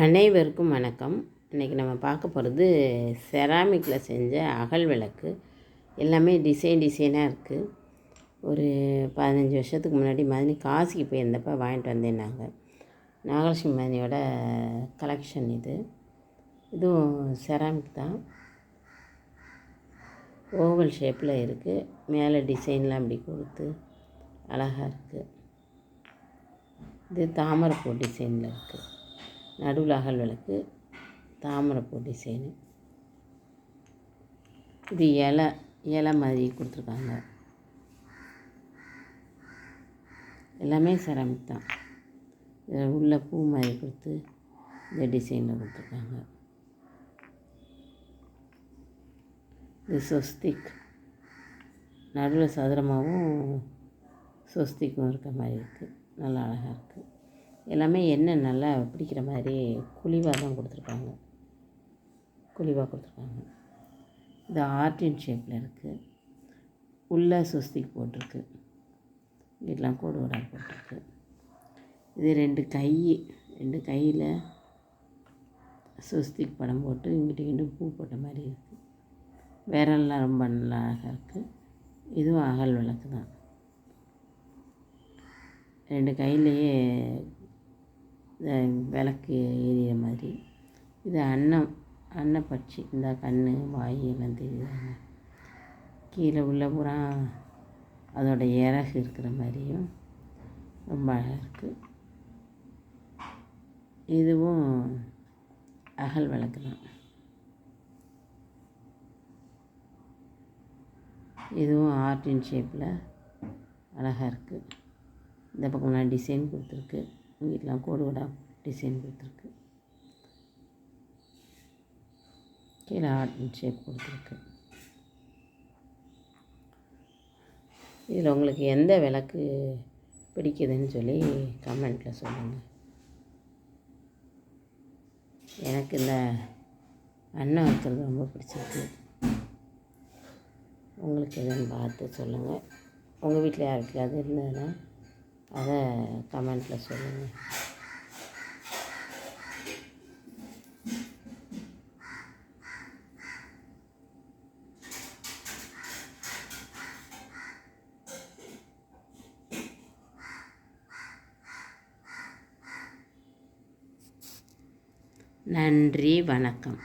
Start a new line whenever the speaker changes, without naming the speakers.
அனைவருக்கும் வணக்கம். இன்றைக்கி நம்ம பார்க்க போகிறது செராமிக்கில் செஞ்ச அகல் விளக்கு. எல்லாமே டிசைன் டிசைனாக இருக்குது ஒரு பதினஞ்சு வருஷத்துக்கு முன்னாடி மாதிரி காசிக்கு போயிருந்தப்போ வாங்கிட்டு வந்தேன் நாங்கள் நாகலட்சுமி மதினியோட கலெக்ஷன் இது. இதுவும் செராமிக் தான். ஓவல் ஷேப்பில் இருக்குது மேலே டிசைன்லாம் அப்படி கொடுத்து அழகாக இருக்குது இது தாமரைப்பூ டிசைனில் இருக்குது நடுவில் அகல் விளக்கு தாமரைப்பூ டிசைனு இது இலை இலை மாதிரி கொடுத்துருக்காங்க. எல்லாமே செராமிக் தான். இதில் உள்ள பூ மாதிரி கொடுத்து இந்த டிசைனில் கொடுத்துருக்காங்க. இது சொஸ்திக். நடுவில் சதுரமாகவும் சொஸ்திக்கும் இருக்க மாதிரி இருக்குது நல்லா அழகாக இருக்குது எல்லாமே எண்ணெய் நல்லா பிடிக்கிற மாதிரி குழிவாக தான் கொடுத்துருக்காங்க. குழிவாக கொடுத்துருக்காங்க. இது ஆர்டின் ஷேப்பில் இருக்குது உள்ளே சுஸ்திக்கு போட்டிருக்கு. இதெல்லாம் கோடு கோடாக போட்டிருக்கு. இது ரெண்டு கை ரெண்டு கையில் சுஸ்திக் படம் போட்டு இங்கிட்ட இங்கிட்ட பூ போட்ட மாதிரி இருக்குது விரல்லாம் ரொம்ப நல்லா அழகாக இருக்குது இதுவும் அகல் விளக்கு தான். ரெண்டு கையிலையே விளக்கு எரியிற மாதிரி. இது அன்னம் அன்னப்பட்சி இந்த கண் வாய் எல்லாம் தெரியுதாங்க? கீழே உள்ள பூரா அதோட இறகு இருக்கிற மாதிரியும் ரொம்ப அழகாக இருக்குது இதுவும் அகல் விளக்கு தான். இதுவும் ஆர்டின் ஷேப்பில் அழகாக இருக்குது இந்த பக்கம்லாம் டிசைன் கொடுத்துருக்கு. வீட்டெலாம் கோடு கோடாக டிசைன் கொடுத்துருக்கு. கீழே ஆர்ட் ஷேப் கொடுத்துருக்கு. இதில் உங்களுக்கு எந்த விளக்கு பிடிக்குதுன்னு சொல்லி கமெண்ட்டில் சொல்லுங்கள் எனக்கு இந்த அண்ணன் வைக்கிறது ரொம்ப பிடிச்சிருக்கு. உங்களுக்கு எதுன்னு பார்த்து சொல்லுங்கள் உங்கள் வீட்டில் யார் வீட்டில் இருந்ததுன்னா அதை கமெண்ட்டில் சொல்லுங்கள் நன்றி வணக்கம்.